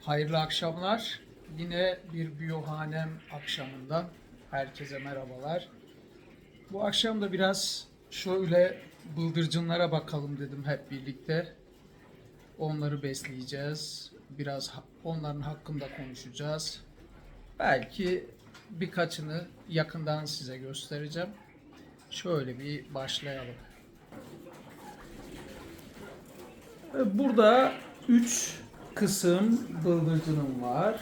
Hayırlı akşamlar. Yine bir biyohanem akşamından herkese merhabalar. Bu akşam da biraz şöyle bıldırcınlara bakalım dedim hep birlikte. Onları besleyeceğiz. Biraz onların hakkında konuşacağız. Belki birkaçını yakından size göstereceğim. Şöyle bir başlayalım. Burada 3 kısım bıldırcınım var.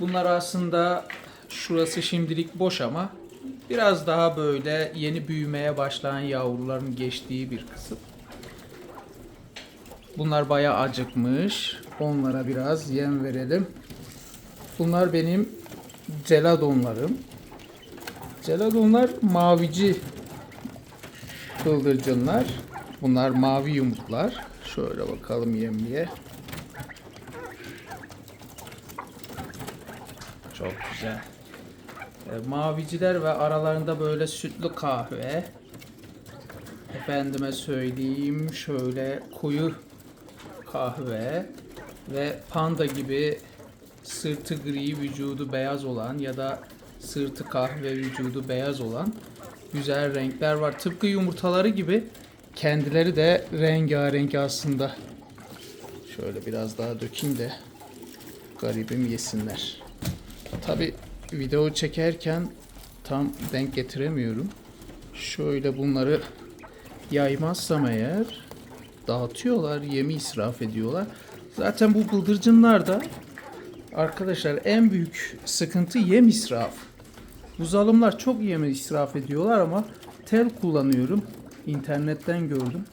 Bunlar aslında şurası şimdilik boş ama biraz daha böyle yeni büyümeye başlayan yavruların geçtiği bir kısım. Bunlar bayağı acıkmış. Onlara biraz yem verelim. Bunlar benim celadonlarım. Celadonlar mavici bıldırcınlar. Bunlar mavi yumurtlar. Şöyle bakalım yemliğe. Çok güzel. E, maviciler ve aralarında böyle sütlü kahve. Efendime söyleyeyim şöyle koyu kahve ve panda gibi sırtı gri vücudu beyaz olan ya da sırtı kahve vücudu beyaz olan güzel renkler var. Tıpkı yumurtaları gibi kendileri de rengarenk aslında. Şöyle biraz daha dökeyim de garibim yesinler. Tabi video çekerken tam denk getiremiyorum. Şöyle bunları yaymazsam eğer dağıtıyorlar, yemi israf ediyorlar. Zaten bu bıldırcınlar da arkadaşlar en büyük sıkıntı yem israfı. Bu zalimler çok yemi israf ediyorlar ama tel kullanıyorum. İnternetten gördüm.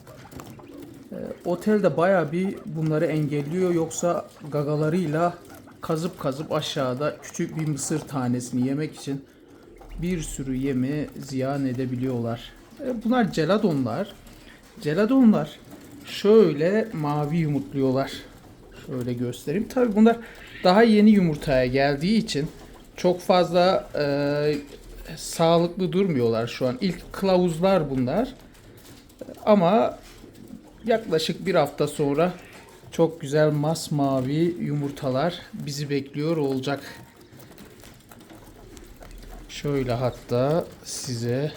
Ee, otel de baya bir bunları engelliyor yoksa gagalarıyla kazıp kazıp aşağıda küçük bir mısır tanesini yemek için bir sürü yemi ziyan edebiliyorlar. Ee, bunlar celadonlar. Celadonlar şöyle mavi yumurtluyorlar. Şöyle göstereyim. Tabi bunlar daha yeni yumurtaya geldiği için çok fazla e, sağlıklı durmuyorlar şu an. İlk kılavuzlar bunlar. Ama yaklaşık bir hafta sonra çok güzel masmavi yumurtalar bizi bekliyor olacak. Şöyle hatta size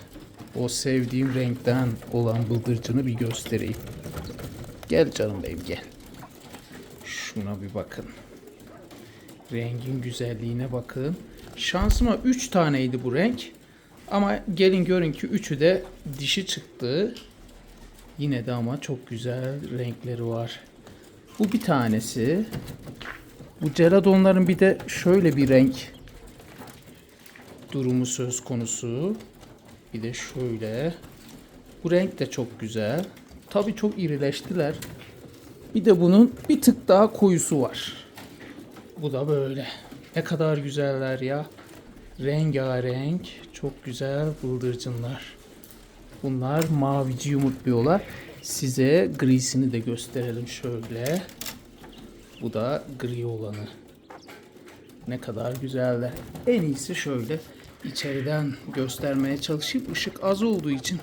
o sevdiğim renkten olan bıldırcını bir göstereyim. Gel canım benim gel. Şuna bir bakın. Rengin güzelliğine bakın. Şansıma 3 taneydi bu renk. Ama gelin görün ki üçü de dişi çıktı. Yine de ama çok güzel renkleri var. Bu bir tanesi. Bu celadonların bir de şöyle bir renk durumu söz konusu. Bir de şöyle. Bu renk de çok güzel. Tabii çok irileştiler. Bir de bunun bir tık daha koyusu var. Bu da böyle. Ne kadar güzeller ya. Rengarenk, çok güzel bıldırcınlar. Bunlar mavici yumurtluyorlar. Size grisini de gösterelim şöyle. Bu da gri olanı. Ne kadar güzeller. En iyisi şöyle içeriden göstermeye çalışayım. Işık az olduğu için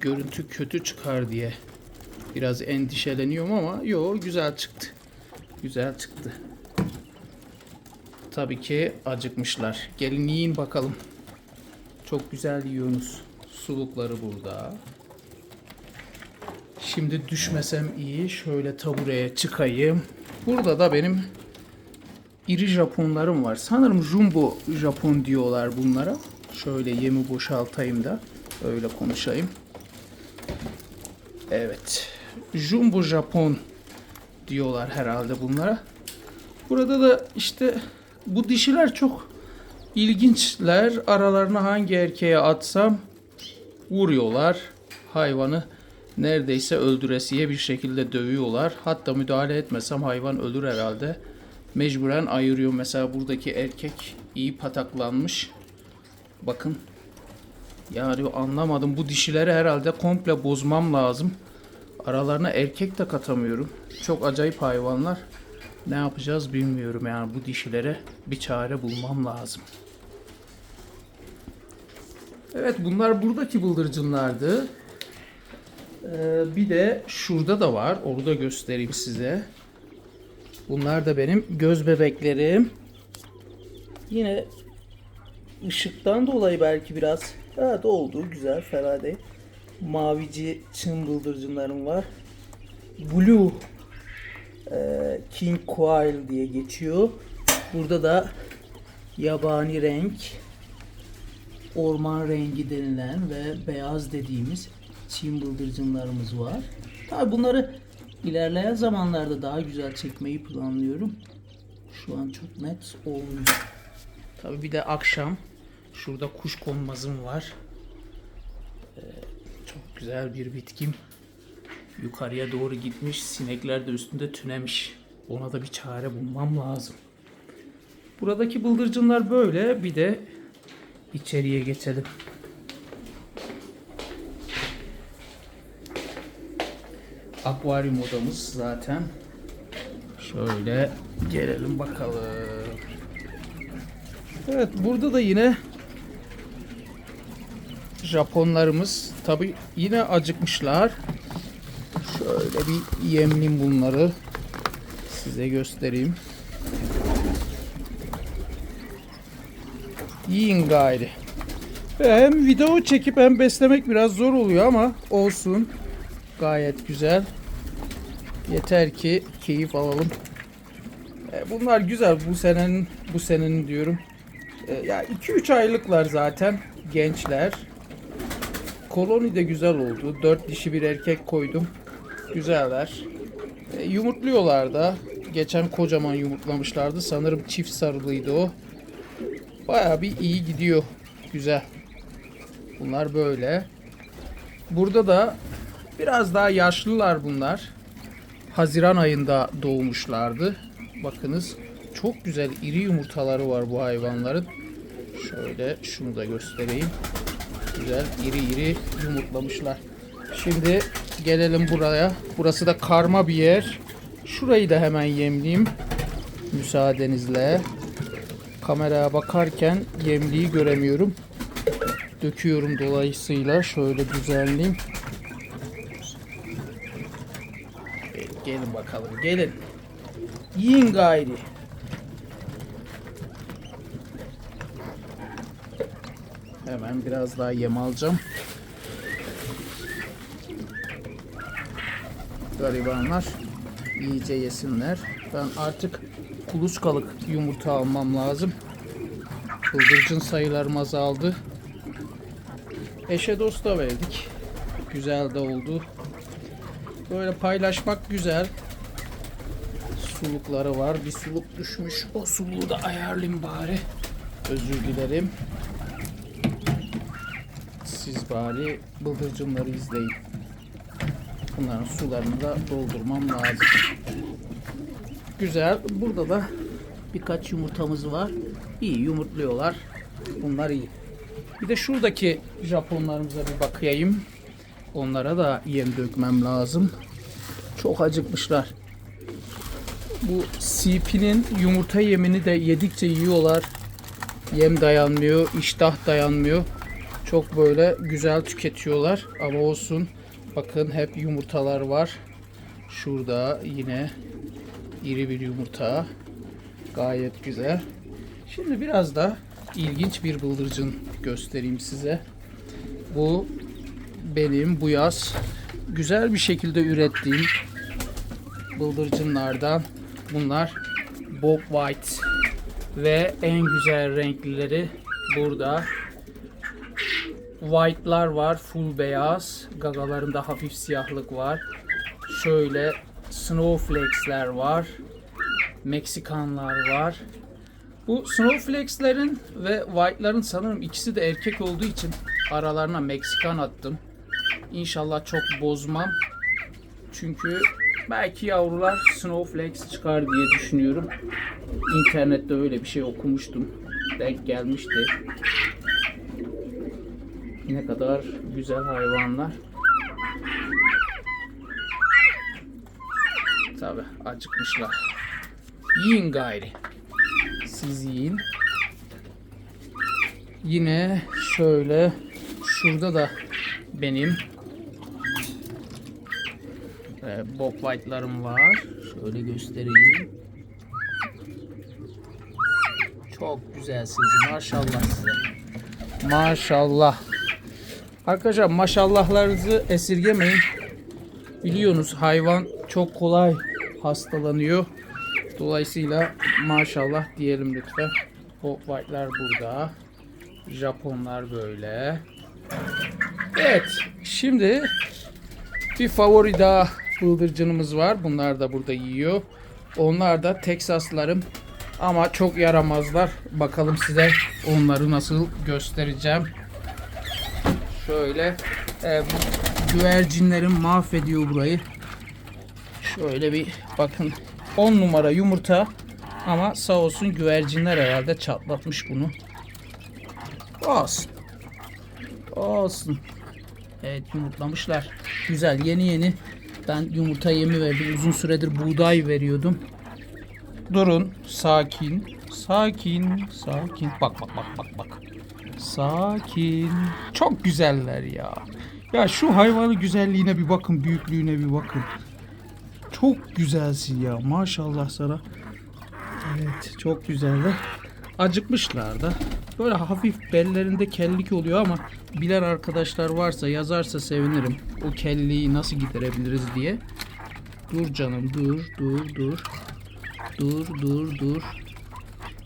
görüntü kötü çıkar diye biraz endişeleniyorum ama yo güzel çıktı. Güzel çıktı. Tabii ki acıkmışlar. Gelin yiyin bakalım. Çok güzel yiyorsunuz. Sulukları burada. Şimdi düşmesem iyi. Şöyle tabureye çıkayım. Burada da benim iri Japonlarım var. Sanırım jumbo Japon diyorlar bunlara. Şöyle yemi boşaltayım da öyle konuşayım. Evet. Jumbo Japon diyorlar herhalde bunlara. Burada da işte bu dişiler çok ilginçler. Aralarına hangi erkeğe atsam vuruyorlar. Hayvanı neredeyse öldüresiye bir şekilde dövüyorlar. Hatta müdahale etmesem hayvan ölür herhalde. Mecburen ayırıyor. Mesela buradaki erkek iyi pataklanmış. Bakın. Yani anlamadım. Bu dişileri herhalde komple bozmam lazım. Aralarına erkek de katamıyorum. Çok acayip hayvanlar. Ne yapacağız bilmiyorum yani bu dişilere bir çare bulmam lazım. Evet bunlar buradaki bıldırcınlardı. Ee, bir de şurada da var. Onu da göstereyim size. Bunlar da benim göz bebeklerim. Yine ışıktan dolayı belki biraz. Evet oldu. Güzel. Fena değil. Mavici çın bıldırcınlarım var. Blue e, King Quail diye geçiyor. Burada da yabani renk orman rengi denilen ve beyaz dediğimiz çim bıldırcınlarımız var. Tabi bunları ilerleyen zamanlarda daha güzel çekmeyi planlıyorum. Şu an çok net olmuyor. Tabi bir de akşam şurada kuş konmazım var. Ee, çok güzel bir bitkim. Yukarıya doğru gitmiş. Sinekler de üstünde tünemiş. Ona da bir çare bulmam lazım. Buradaki bıldırcınlar böyle. Bir de içeriye geçelim. Akvaryum odamız zaten. Şöyle gelelim bakalım. Evet burada da yine Japonlarımız tabi yine acıkmışlar. Şöyle bir yemleyeyim bunları. Size göstereyim. Yiyin gayri. Hem video çekip hem beslemek biraz zor oluyor ama olsun. Gayet güzel. Yeter ki keyif alalım. E, Bunlar güzel bu senenin bu senenin diyorum. E, Ya 2-3 aylıklar zaten gençler. Koloni de güzel oldu. 4 dişi bir erkek koydum. Güzeller. E, yumurtluyorlar da. Geçen kocaman yumurtlamışlardı. Sanırım çift sarılıydı o. Baya bir iyi gidiyor. Güzel. Bunlar böyle. Burada da biraz daha yaşlılar bunlar. Haziran ayında doğmuşlardı. Bakınız çok güzel iri yumurtaları var bu hayvanların. Şöyle şunu da göstereyim. Güzel iri iri yumurtlamışlar. Şimdi gelelim buraya. Burası da karma bir yer. Şurayı da hemen yemleyeyim. Müsaadenizle. Kameraya bakarken yemliği göremiyorum. Döküyorum dolayısıyla şöyle düzenleyeyim. Gelin bakalım gelin. Yiyin gayri. Hemen biraz daha yem alacağım. Garibanlar iyice yesinler. Ben artık kuluçkalık yumurta almam lazım. Bıldırcın sayılarım azaldı. Eşe dosta verdik. Güzel de oldu. Böyle paylaşmak güzel. Sulukları var. Bir suluk düşmüş. O suluğu da ayarlayayım bari. Özür dilerim. Siz bari bıldırcınları izleyin. Bunların sularını da doldurmam lazım. Güzel. Burada da birkaç yumurtamız var. İyi yumurtluyorlar. Bunlar iyi. Bir de şuradaki Japonlarımıza bir bakayım. Onlara da yem dökmem lazım. Çok acıkmışlar. Bu CP'nin yumurta yemini de yedikçe yiyorlar. Yem dayanmıyor, iştah dayanmıyor. Çok böyle güzel tüketiyorlar ama olsun. Bakın hep yumurtalar var. Şurada yine iri bir yumurta. Gayet güzel. Şimdi biraz da ilginç bir bıldırcın göstereyim size. Bu benim bu yaz güzel bir şekilde ürettiğim bıldırcınlardan. Bunlar Bob White ve en güzel renklileri burada. White'lar var full beyaz. Gagalarında hafif siyahlık var. Şöyle Snowflakes'ler var. Meksikanlar var. Bu Snowflakes'lerin ve White'ların sanırım ikisi de erkek olduğu için aralarına Meksikan attım. İnşallah çok bozmam. Çünkü belki yavrular Snowflakes çıkar diye düşünüyorum. İnternette öyle bir şey okumuştum. Denk gelmişti. Ne kadar güzel hayvanlar. Tabi acıkmışlar. Yiyin gayri. Siz yiyin. Yine şöyle şurada da benim e, Bob White'larım var. Şöyle göstereyim. Çok güzelsiniz. Maşallah size. Maşallah. Arkadaşlar maşallahlarınızı esirgemeyin. Biliyorsunuz hayvan çok kolay hastalanıyor. Dolayısıyla maşallah diyelim lütfen. Hawk White'lar burada. Japonlar böyle. Evet. Şimdi bir favori daha bıldırcınımız var. Bunlar da burada yiyor. Onlar da Teksaslarım. Ama çok yaramazlar. Bakalım size onları nasıl göstereceğim. Şöyle e, güvercinlerim mahvediyor burayı. Şöyle bir bakın 10 numara yumurta ama sağ olsun güvercinler herhalde çatlatmış bunu. Olsun. Olsun. Evet yumurtlamışlar. Güzel yeni yeni ben yumurta yemi verdim. Uzun süredir buğday veriyordum. Durun. Sakin. Sakin. Sakin. Bak bak bak bak bak. Sakin. Çok güzeller ya. Ya şu hayvanın güzelliğine bir bakın. Büyüklüğüne bir bakın. Çok güzelsin ya. Maşallah sana. Evet. Çok güzeller. Acıkmışlar da. Böyle hafif bellerinde kellik oluyor ama bilen arkadaşlar varsa yazarsa sevinirim. O kelliği nasıl giderebiliriz diye. Dur canım dur dur dur. Dur dur dur.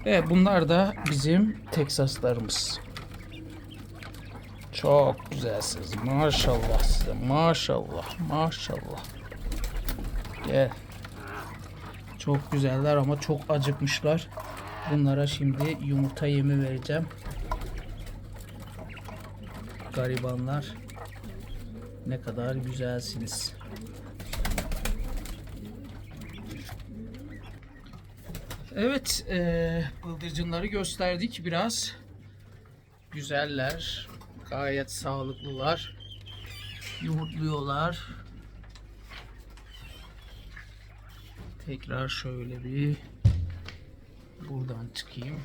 Evet bunlar da bizim Teksaslarımız. Çok güzelsiniz. Maşallah size. Maşallah. Maşallah. Gel. Çok güzeller ama çok acıkmışlar. Bunlara şimdi yumurta yemi vereceğim. Garibanlar. Ne kadar güzelsiniz. Evet, eee bıldırcınları gösterdik biraz. Güzeller, gayet sağlıklılar. Yumurtluyorlar. Tekrar şöyle bir buradan çıkayım.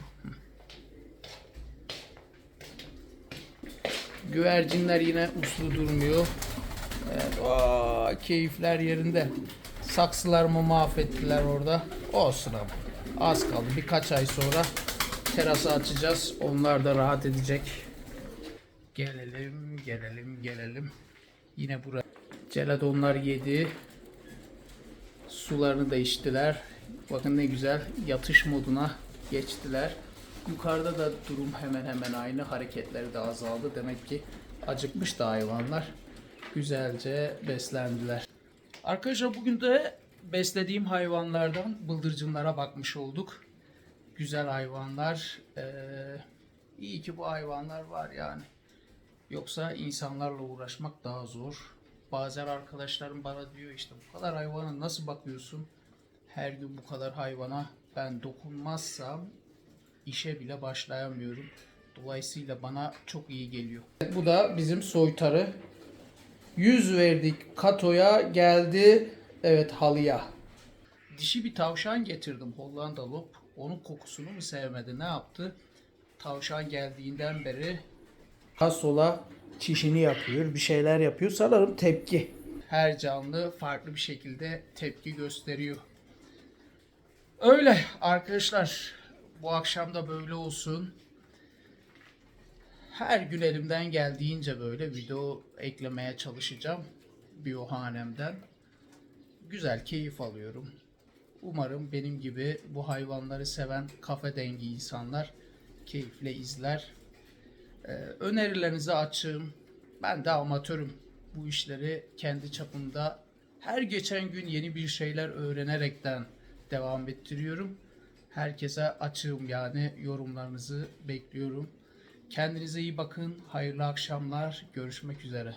Güvercinler yine uslu durmuyor. Evet, aa, keyifler yerinde. Saksılarımı mahvettiler orada. Olsun ama. Az kaldı. Birkaç ay sonra terası açacağız. Onlar da rahat edecek. Gelelim, gelelim, gelelim. Yine buraya. Celadonlar yedi. Sularını da içtiler. Bakın ne güzel yatış moduna geçtiler. Yukarıda da durum hemen hemen aynı. Hareketleri de azaldı. Demek ki acıkmış da hayvanlar. Güzelce beslendiler. Arkadaşlar bugün de beslediğim hayvanlardan bıldırcınlara bakmış olduk. Güzel hayvanlar. Ee, iyi ki bu hayvanlar var yani. Yoksa insanlarla uğraşmak daha zor. Bazen arkadaşlarım bana diyor işte bu kadar hayvana nasıl bakıyorsun? Her gün bu kadar hayvana ben dokunmazsam işe bile başlayamıyorum. Dolayısıyla bana çok iyi geliyor. Bu da bizim soytarı. 100 verdik katoya geldi evet halıya. Dişi bir tavşan getirdim Hollanda Lop. Onun kokusunu mu sevmedi ne yaptı? Tavşan geldiğinden beri sola çişini yapıyor, bir şeyler yapıyor. Sanırım tepki. Her canlı farklı bir şekilde tepki gösteriyor. Öyle arkadaşlar. Bu akşam da böyle olsun. Her gün elimden geldiğince böyle video eklemeye çalışacağım. Biyohanemden. Güzel keyif alıyorum. Umarım benim gibi bu hayvanları seven kafe dengi insanlar keyifle izler. Ee, önerilerinizi açığım. Ben de amatörüm. Bu işleri kendi çapımda her geçen gün yeni bir şeyler öğrenerekten devam ettiriyorum. Herkese açığım yani yorumlarınızı bekliyorum. Kendinize iyi bakın. Hayırlı akşamlar. Görüşmek üzere.